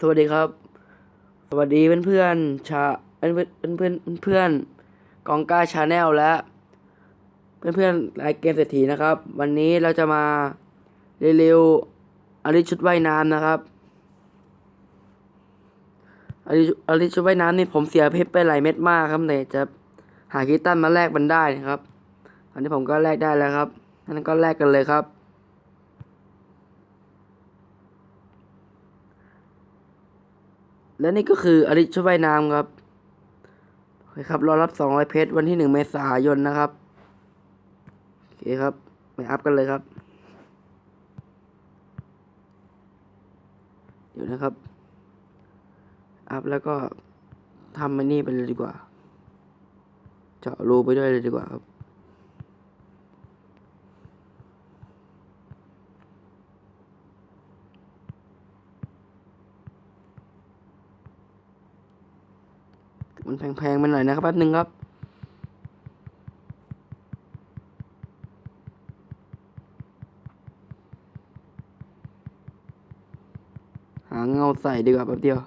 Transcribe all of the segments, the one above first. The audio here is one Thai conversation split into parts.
สวัสดีครับ สวัสดีเพื่อนเพื่อนชาเพื่อนเพื่อนเพื่อนเพื่อนกองก้าชาแนลและ เพื่อนเพื่อนรายเกมเศรษฐีนะครับ วันนี้เราจะมาเร็วๆอลิชุดว่ายน้ำนะครับอลิอลิชุดว่ายน้ำนี่ผมเสียเพชรไปหลายเม็ดมากครับแต่จะหาคิตันมาแลกมันได้นะครับตอนนี้ผมก็แลกได้แล้วครับงั้นก็แลกกันเลยครับ และนี่ก็คืออริชว่ายน้ำครับโอเคครับรอรับ200เพชรวันที่1เมษายนนะครับโอเคครับไปอัพกันเลยครับ เดี๋ยวนะครับ อัพแล้วก็ทำมันนี่ไปเลยดีกว่า เจาะรูไปด้วยเลยดีกว่าครับ มันแพงๆไปหน่อยนะครับแป๊บนึงครับ หาเงาใส่ดีกว่าแป๊บเดียว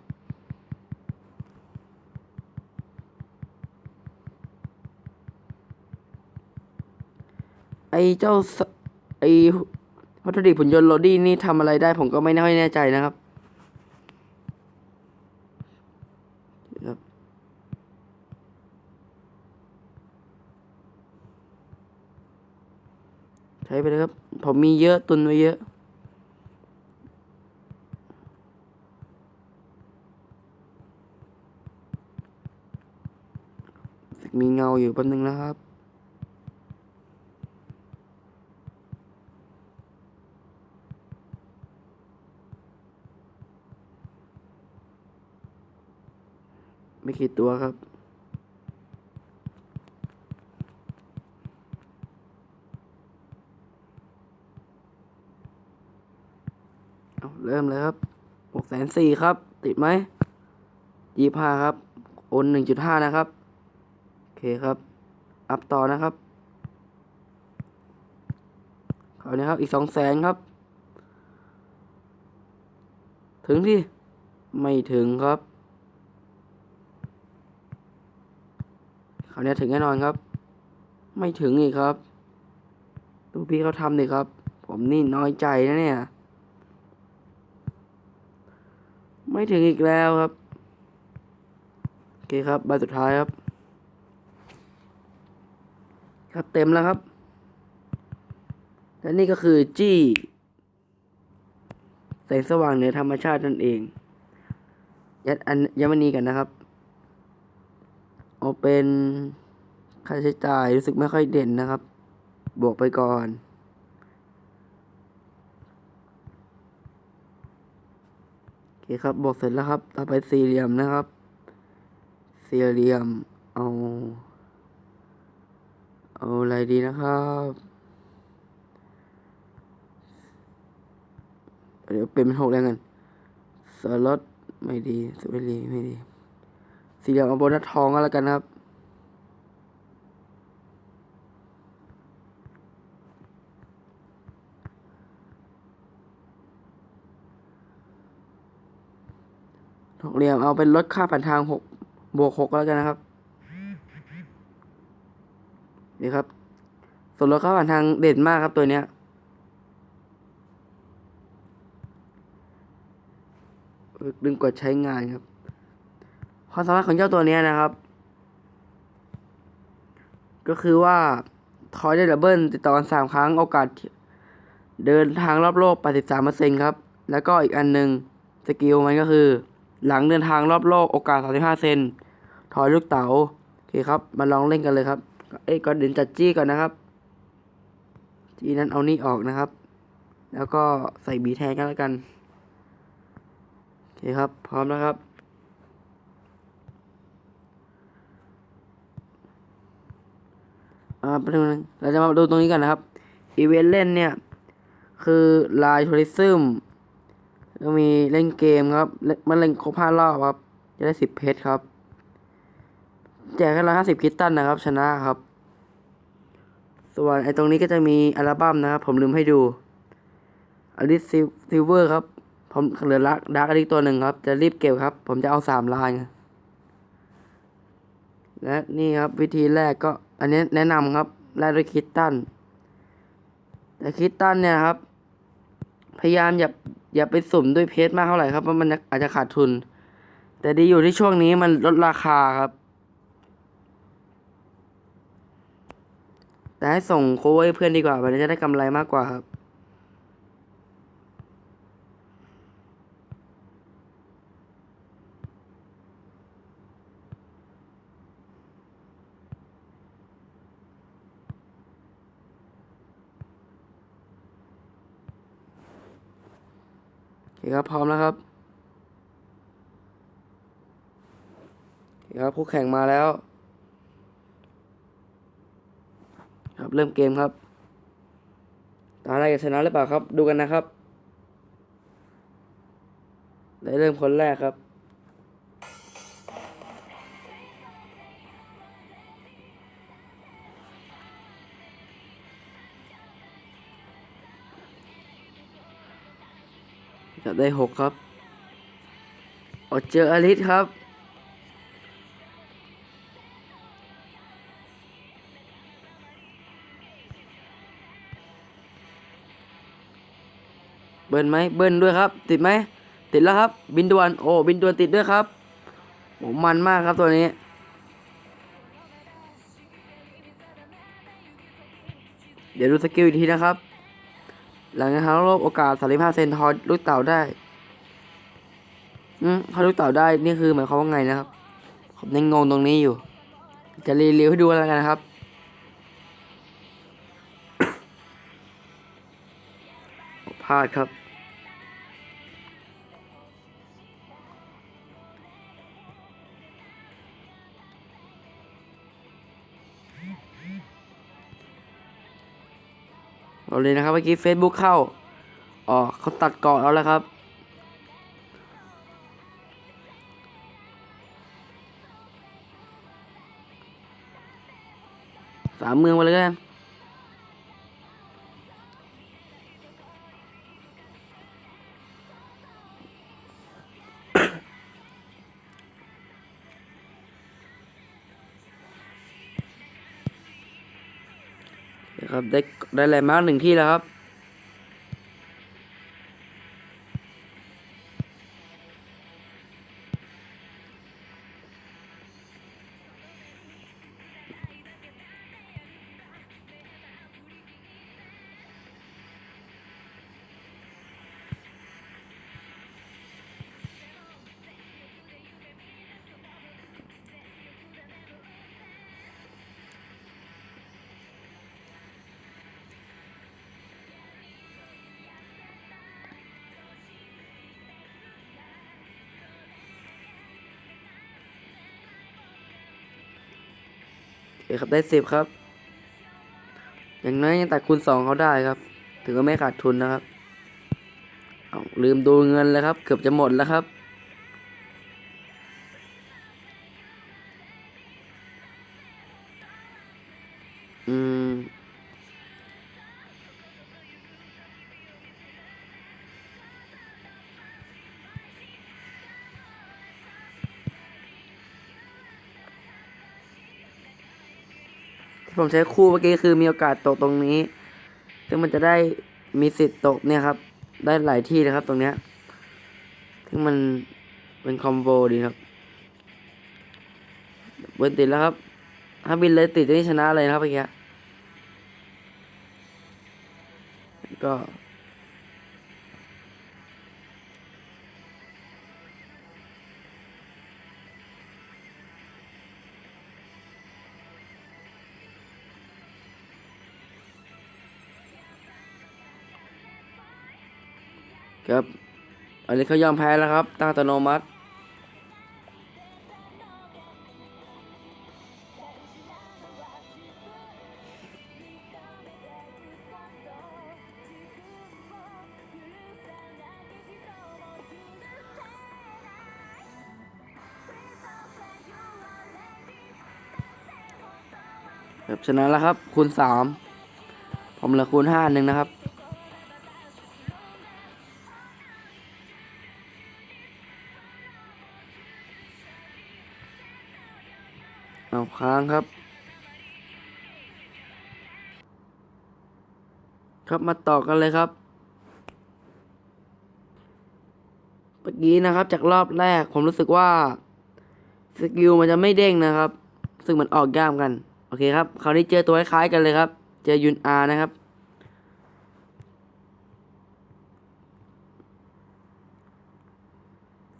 ไอ้เจ้าไอ้วัตถุดิบหุ่นยนต์โรดี้นี่ทำอะไรได้ผมก็ไม่ค่อยแน่ใจนะครับ ใช้ไป เลยครับ ผมมีเยอะตุนไว้เยอะมีเงาอยู่แป๊บนึงนะครับ ไม่กี่ตัวครับ เอาเริ่มเลยครับหกแส นสี่ครับ ติดไหมยี่ห้าครับ โอนหนึ่งจุดห้านะครับ โอเคครับ อัพต่อนะครับคราวนี้ครับ อีกสองแสนครับ ถึงที่ ไม่ถึงครับคราวนี้ถึงแน่นอนครับ ไม่ถึงอีกครับ ดูพี่เขาทำดิครับ ผมนี่น้อยใจนะเนี่ย ไม่ถึงอีกแล้วครับ โอเคครับใบสุดท้ายครับ ครับเต็มแล้วครับ และนี่ก็คือจี้แสงสว่างเหนือธรรมชาตินั่นเอง ยัดอันยัดมันนี้กันนะครับ เอาเป็นค่าใช้จ่ายรู้สึกไม่ค่อยเด่นนะครับ บวกไปก่อน โอเคครับบอกเสร็จแล้วครับต่อไปสี่เหลี่ยมนะครับ สี่เหลี่ยม เอา เอาอะไรดีนะครับ เดี๋ยวเป็นหกแล้วกันสล็อตไม่ดีสเปรีไม่ดี สี่เหลี่ยมเอาโบนัสทองก็แล้วกันนะครับ เหลี่ยมเอาเป็นลดค่าผ่านทางหกบวกหกแล้วกันนะครับนี่ครับ ส่วนลดค่าผ่านทางเด่นมากครับตัวเนี้ยดึงกดใช้งานครับ ความสามารถของเจ้าตัวนี้นะครับ ก็คือว่าทอยได้ดับเบิลติดต่อกันสามครั้งโอกาส เดินทางรอบโลก 83%ครับ แล้วก็อีกอันหนึ่งสกิลมันก็คือ หลังเดินทางรอบโลกโอกาส 35 เซน ถอยลูกเต๋า โอเคครับ มาลองเล่นกันเลยครับ เอ้ยก่อนเดินจัดจี้ก่อนนะครับ จี้นั้นเอานี่ออกนะครับ แล้วก็ใส่บีแทนกันแล้วกัน โอเคครับ พร้อมนะครับ อ่าไปดูนึงเราจะมาดูตรงนี้กันนะครับ อีเวนต์เล่นเนี่ย คือลน์ทัวริซึม ก็มีเล่นเกมครับเล่นมันเล่นครบห้ารอบครับ จะได้สิบเพชรครับ แจกแค่ร้อยห้าสิบคิตตันนะครับ ชนะครับ ส่วนไอ้ตรงนี้ก็จะมีอัลบั้มนะครับ ผมลืมให้ดูอลิสซิลเวอร์ครับ ผมเหลือลักดาร์กอดิกตัวหนึ่งครับ จะรีบเก็บครับ ผมจะเอาสามลายและนี่ครับวิธีแรกก็อันนี้แนะนำครับแรกด้วยคิตตันแต่คิตตันเนี่ยครับ พยายามอย่า อย่าไปสุ่มด้วยเพชรมากเท่าไหร่ครับเพราะมันอาจจะขาดทุน แต่ดีอยู่ที่ช่วงนี้มันลดราคาครับ แต่ให้ส่งโค้ดให้เพื่อนดีกว่ามันจะได้กำไรมากกว่าครับ คครับพร้อมแล้วครับโอเคครับคู่แข่งมาแล้ว ครับเริ่มเกมครับ ตาอะไรจะชนะหรือเปล่าครับ ดูกันนะครับได้เริ่มคนแรกครับ จะได้หกครับโอเจออลิสครับ เบิ้ลไหมเบิ้ลด้วยครับ ติดไหมติดแล้วครับ บินดวนโอ้บินดวนติดด้วยครับโอ้มันมากครับตัวนี้เดี๋ยวดูสกิลอีกทีนะครับ หลังจากทางโลบโอกาส 35เซนทอดลูกเต่าได้อืมพอลูกเต่าได้นี่คือหมายความว่าไงนะครับ ผมยังงงตรงนี้อยู่ จะรีวิวให้ดูแล้วกันนะครับ พลาดครับ เราเลยนะครับเมื่อกี้ Facebook เข้าอ๋อเขาตัดเกาะแล้วแล้วครับ สามเมืองไปเลยกัน ครับได้ได้แลนด์มาร์กหนึ่งที่แล้วครับ เคครับได้สิบครับ อย่างน้อยยังตัดคูณสองเขาได้ครับ ถือว่าไม่ขาดทุนนะครับ เอาลืมดูเงินเลยครับ เกือบจะหมดแล้วครับ ผมใช้คู่เมื่อกี้คือมีโอกาสตกตรงนี้ ซึ่งมันจะได้มีสิทธิ์ตกเนี่ยครับ ได้หลายที่นะครับตรงเนี้ย ซึ่งมันเป็นคอมโบดีครับเบินติดแล้วครับ ถ้าบินเลยติดนี่ชนะเลยนะครับเมื่อกี้ก็ ครับ อันนี้เขายอมแพ้แล้วครับ ตั้งอัตโนมัติครับชนะแล้วครับ คูณสามผมเหลือคูณห้าหนึ่งนะครับ ครับมาต่อกันเลยครับเมื่อกี้นะครับ จากรอบแรกผมรู้สึกว่าสกิลมันจะไม่เด้งนะครับ ซึ่งมันออกยามกัน โอเคครับ คราวนี้เจอตัวคล้ายๆกันเลยครับ เจอยุนอานะครับ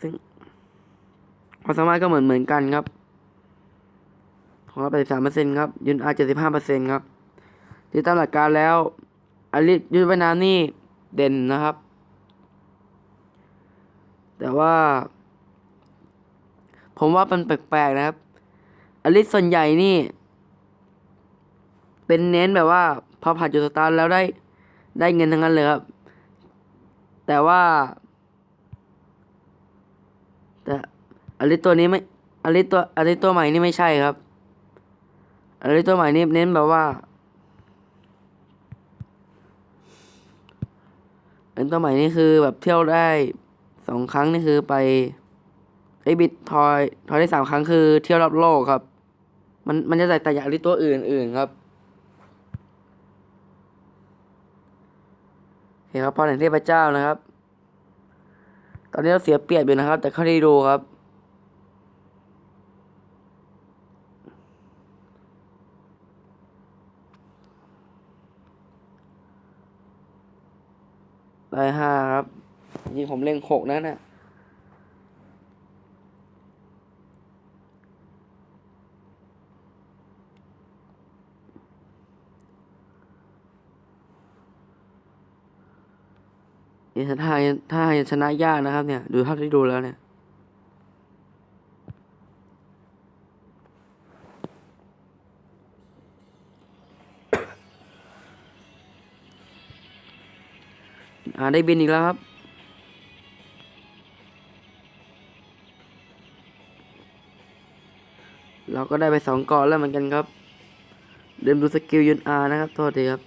ซึ่งความสามารถก็เหมือนเหมือนกันครับ ของเราแปดสิบสามเปอร์เซ็นต์ครับ ยุนอาเจ็ดสิบห้าเปอร์เซ็นต์ครับที่ตามหลักการแล้ว อลิสยุทธว่ายน้ำนี่เด่นนะครับ แต่ว่า ผมว่ามันแปลกๆนะครับ อลิสส่วนใหญ่นี่ เป็นเน้นแบบว่า พอผ่านจุดสตาร์ทแล้วได้ได้เงินทั้งนั้นเลยครับ แต่ว่า แต่อลิสตัวนี้ไม่อลิสตัวอลิสตัวใหม่นี่ไม่ใช่ครับอลิสตัวใหม่นี่เน้นแบบว่า อันตัวใหม่นี่คือแบบเที่ยวได้สองครั้งนี่คือไปไอบิดทอยทอยได้สามครั้งคือเที่ยวรอบโลกครับ มันมันจะแตกต่างจากอลิตัวอื่นอื่นครับเห็นครับพอแห่งเทพเจ้านะครับ ตอนนี้เราเสียเปรียบอยู่นะครับ แต่เขาได้ดูครับ ได้ห้าครับจริงผมเล็งหกนั่นน่ะถ้าถ้าถ้ชนะยากนะครับเนี่ย ดูภาพที่ดูแล้วเนี่ย อ่าได้บินอีกแล้วครับ เราก็ได้ไปสองเกาะแล้วเหมือนกันครับเดินดูสกิลยุนอานะครับ โทษทีครับ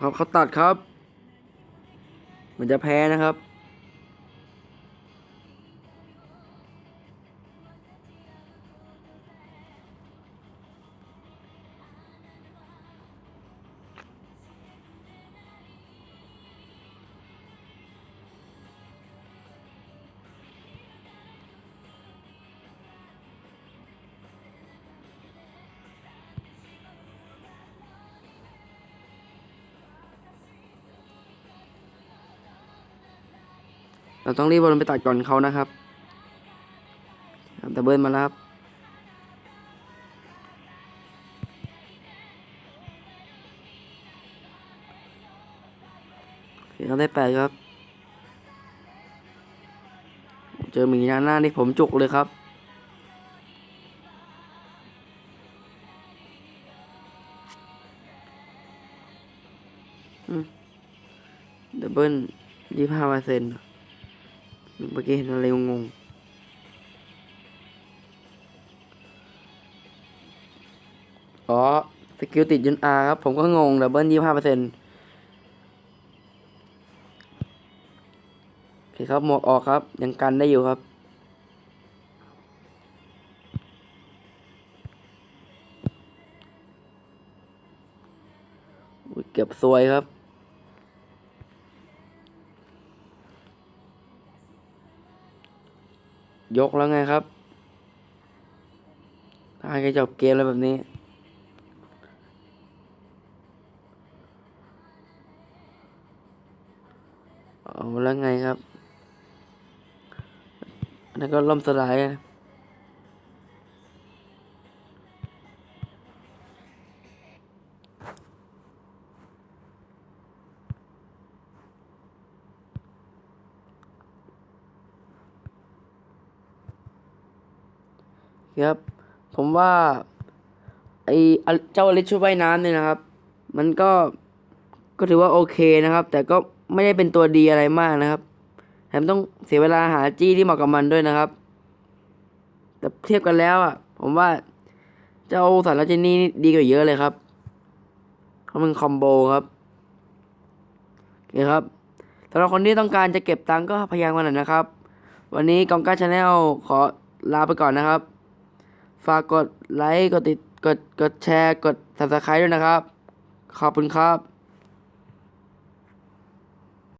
ครับเขาตัดครับ มันจะแพ้นะครับ เราต้องรีบวนไปตัดก่อนเขานะครับครับแต่เบิร์นมาแล้วครับเขาได้แปดครับ เจอหมีหน้าหน้านี่ผมจุกเลยครับดับเบิลยี่ห้าเปอร์เซ็นต์ เมื่อกี้เห็นอะไรงงอ๋อสกิลติดยุนอาครับ ผมก็งงดับเบิลยี่ห้าเปอร์เซ็นต์โอเคครับ หมวกออกครับ ยังกันได้อยู่ครับ เก็บซวยครับ ยกแล้วไงครับถ้าใครจบเกมแล้วแบบนี้ เอาแล้วไงครับอันนั้นก็ล่มสลาย ครับ ผมว่าไอเจ้าอลิชชุดว่ายน้ำเนี่ยนะครับ มันก็ก็ถือว่าโอเคนะครับ แต่ก็ไม่ได้เป็นตัวดีอะไรมากนะครับแถมต้องเสียเวลาหาจี้ที่เหมาะกับมันด้วยนะครับ แต่เทียบกันแล้วอะ ผมว่าเจ้าสารจินนี่ดีกว่าเยอะเลยครับเพราะมันคอมโบครับโอเคครับสำหรับคนที่ต้องการจะเก็บตังก็พยายามกันหน่อยนะครับ วันนี้กองก้าชาแนลขอลาไปก่อนนะครับ ฝากกดไลค์ กดติด กด กดแชร์ กด subscribe ด้วยนะครับ ขอบคุณครับ